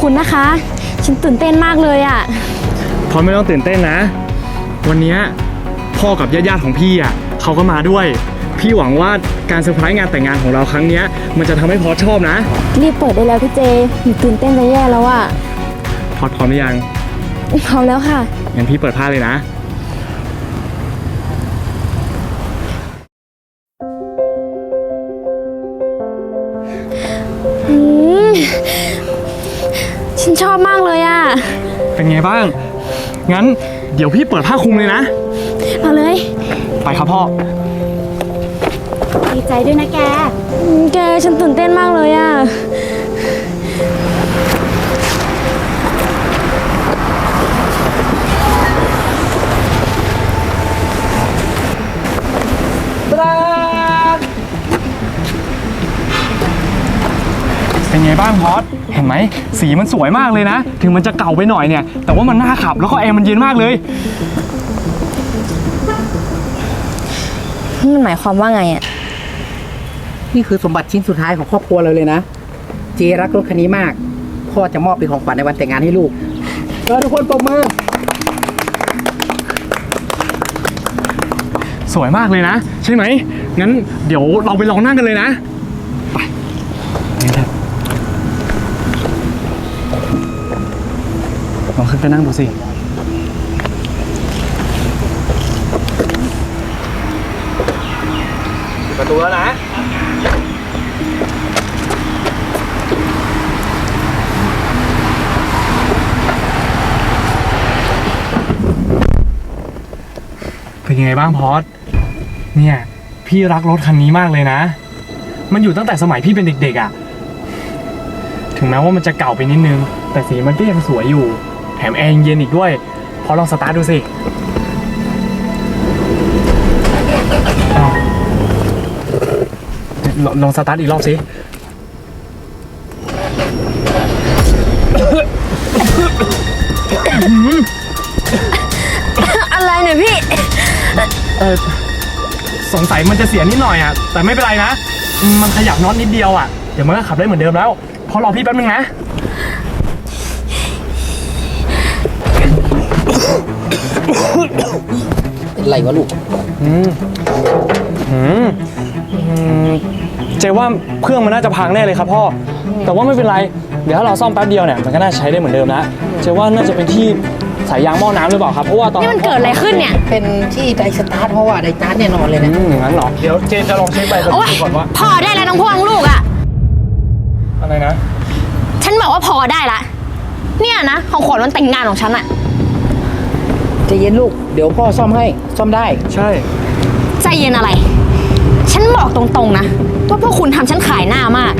คุณนะคะ ฉันตื่นเต้นมากเลยอะพอไม่ต้องตื่นเต้นนะ วันเนี้ยพ่อกับญาติๆของพี่อะเขาก็มาด้วย พี่หวังว่าการเซอร์ไพรส์งานแต่งงานของเราครั้งเนี้ย มันจะทำให้พอสชอบนะ รีบเปิดได้แล้วพี่เจหนูตื่นเต้นจะแย่แล้วอะพอสพร้อมหรือยังพร้อมแล้วค่ะงั้นพี่เปิดผ้าเลยนะ ฉันชอบมากเลยอะเป็นไงบ้าง งั้นเดี๋ยวพี่เปิดผ้าคลุมเลยนะ เอาเลย ไปครับพ่อ ดีใจด้วยนะแก แกฉันตื่นเต้นมากเลยอะ ไงบ้างพอสเห็นไหมสีมันสวยมากเลยนะ ถึงมันจะเก่าไปหน่อยเนี่ย แต่ว่ามันน่าขับแล้วก็แอร์มันเย็นมากเลย มันหมายความว่าไงอะนี่คือสมบัติชิ้นสุดท้ายของครอบครัวเราเลยนะ เจรักรถคันนี้มาก พ่อจะมอบเป็นของขวัญในวันแต่งงานให้ลูกเออทุกคนปรบมือ สวยมากเลยนะ ใช่ไหมงั้นเดี๋ยวเราไปลองนั่งกันเลยนะ ไปนี่ครับลอง ขึ้นไปนั่งดูสิ ประตูแล้วนะ เป็นยังไงบ้างพอสเนี่ย พี่รักรถคันนี้มากเลยนะ มันอยู่ตั้งแต่สมัยพี่เป็นเด็กๆอะ่ะ ถึงแม้ว่ามันจะเก่าไปนิดนึง แต่สีมันก็ยังสวยอยู่ แถมแอร์ยังเย็นอีกด้วย พอลองสตาร์ทดูสิอ้าวลองลองสตาร์ทอีกรอบสิอะไรเนี่ยพี่ เออสงสัยมันจะเสียนิดหน่อยอะ แต่ไม่เป็นไรนะ มันขยับน็อตนิดเดียวอะ เดี๋ยวมันก็ขับได้เหมือนเดิมแล้ว พอรอพี่แป๊บนึงนะ เป็นไรวะลูกอืมอืมอืมเจว่าเครื่องมันน่าจะพังแน่เลยครับพ่อ แต่ว่าไม่เป็นไร เดี๋ยวถ้าเราซ่อมแป๊บเดียวเนี่ยมันก็น่าใช้ได้เหมือนเดิมนะเจว่าน่าจะเป็นที่สายยางหม้อน้ำหรือเปล่าครับเพราะว่าตอนนี่มันเกิดอะไรขึ้นเนี่ย เป็นที่ไดสตาร์ทเพราะว่าไดสตาร์ทแน่นอนเลยนะอืมอย่างนั้นเหรอเดี๋ยวเจจะลองเช็คใบขับโอ๊ยขี่ก่อนว่าพอได้แล้วน้องพ่อน้องลูกอะอะไรนะ ฉันบอกว่าพอได้ละ เนี่ยนะ ของขวัญวันแต่งงานของฉันอะ ใจะเย็นลูก เดี๋ยวพ่อซ่อมให้ ซ่อมได้ ใช่ ใจเย็นอะไร ฉันบอกตรงๆนะว่าพวกคุณทำฉันขายหน้ามาก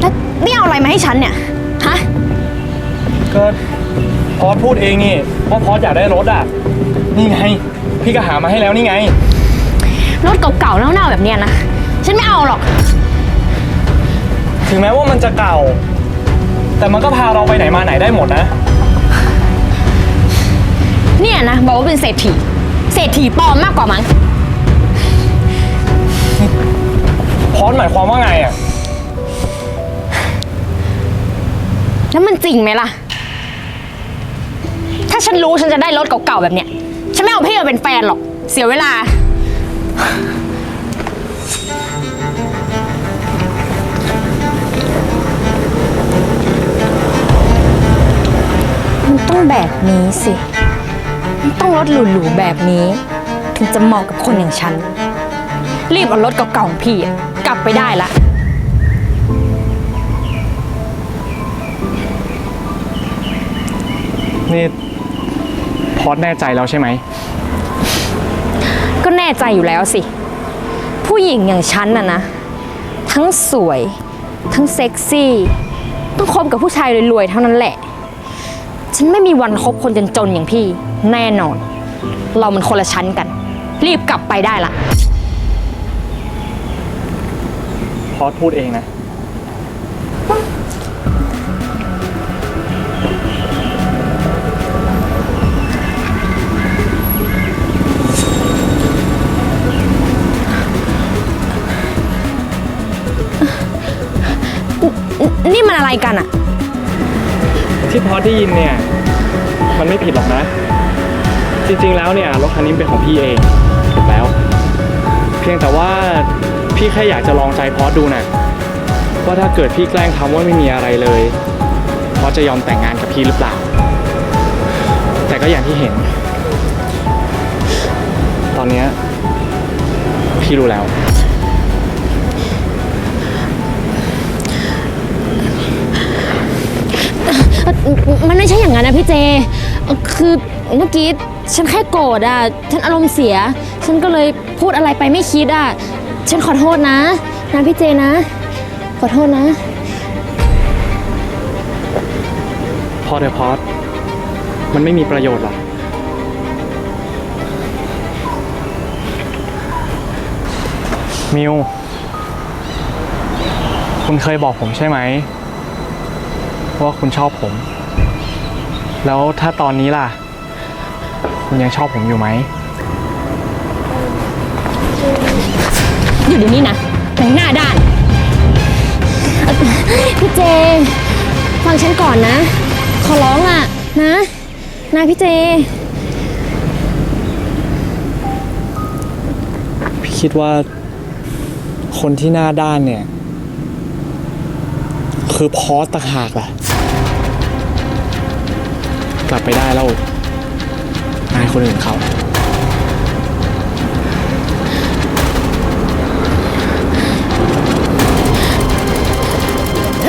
แล้วนี่เอาอะไรมาให้ฉันเนี่ย ฮะ ก็พอสพูดเองนี่ว่าพอสอยากได้รถอะ นี่ไง พี่ก็หามาให้แล้วนี่ไง รถเก่าๆเน่าๆแบบเนี้ยนะ ฉันไม่เอาหรอก ถึงแม้ว่ามันจะเก่า แต่มันก็พาเราไปไหนมาไหนได้หมดนะ เนี่ยนะบอกว่าเป็นเศรษฐี เศรษฐีปลอมมากกว่ามั้ง พอสหมายความว่าไงอะ แล้วมันจริงไหมล่ะ ถ้าฉันรู้ฉันจะได้รถเก่าๆแบบเนี้ย ฉันไม่เอาพี่มาเป็นแฟนหรอก เสียเวลา มันต้องแบบนี้สิมัน ต้องรถหรูๆแบบนี้ ถึงจะเหมาะกับคนอย่างฉัน รีบเอารถเก่าๆของพี่อะกลับไปได้ละ นี่พอสแน่ใจแล้วใช่ไหม ก็แน่ใจอยู่แล้วสิ ผู้หญิงอย่างฉันน่ะนะ ทั้งสวย ทั้งเซ็กซี่ ต้องคบกับผู้ชายรวยๆเท่านั้นแหละ ฉันไม่มีวันคบคนจนๆอย่างพี่ แน่นอน เรามันคนละชั้นกัน รีบกลับไปได้ละ พอสพูดเองนะ นี่มันอะไรกันอะ ที่พอได้ยินเนี่ย มันไม่ผิดหรอกนะ จริงๆแล้วเนี่ยรถคันนี้เป็นของพี่เองถูกแล้ว เพียงแต่ว่าพี่แค่อยากจะลองใจพอสดูนะ่ะว่าถ้าเกิดพี่แกล้งทำว่าไม่มีอะไรเลย พอจะยอมแต่งงานกับพี่หรือเปล่า แต่ก็อย่างที่เห็น ตอนเนี้ยพี่รู้แล้ว เอ่อมันไม่ใช่อย่างนั้นนะพี่เจเอ่อคือเมื่อกี้ฉันแค่โกรธอะ ฉันอารมณ์เสีย ฉันก็เลยพูดอะไรไปไม่คิดอะ ฉันขอโทษนะ นะพี่เจนะ ขอโทษนะ พอเถอะพอสมันไม่มีประโยชน์หรอก มิว คุณเคยบอกผมใช่ไหม ว่าคุณชอบผม แล้วถ้าตอนนี้ล่ะ คุณยังชอบผมอยู่ไหม อยู่เดี๋ยวนี้นะหนังหน้าด้านเอ่อพี่เจ ฟังฉันก่อนนะ ขอร้องอะ นะ นะพี่เจ พี่คิดว่าคนที่หน้าด้านเนี่ย คือพอสต่างหากแหละ กลับไปได้แล้วนายคนอื่นเขา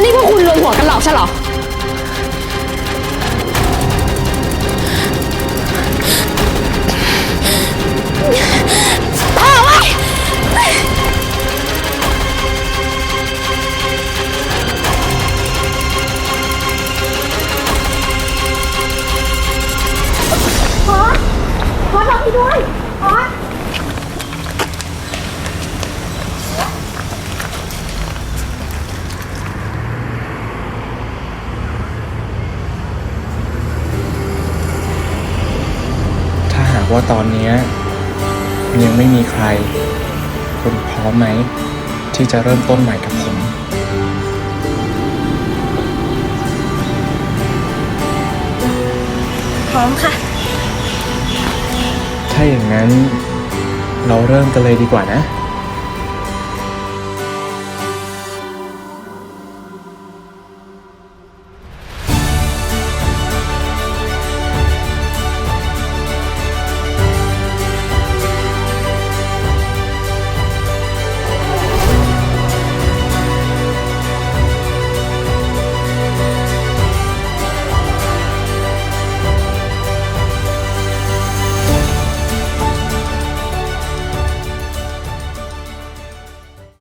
นี่พวกคุณรวมหัวกันหลอกฉันเหรอพ่อ ว่าตอนเนี้ยยังไม่มีใคร คุณพร้อมไหม ที่จะเริ่มต้นใหม่กับผม พร้อมค่ะ ถ้าอย่างนั้นเราเริ่มกันเลยดีกว่านะไ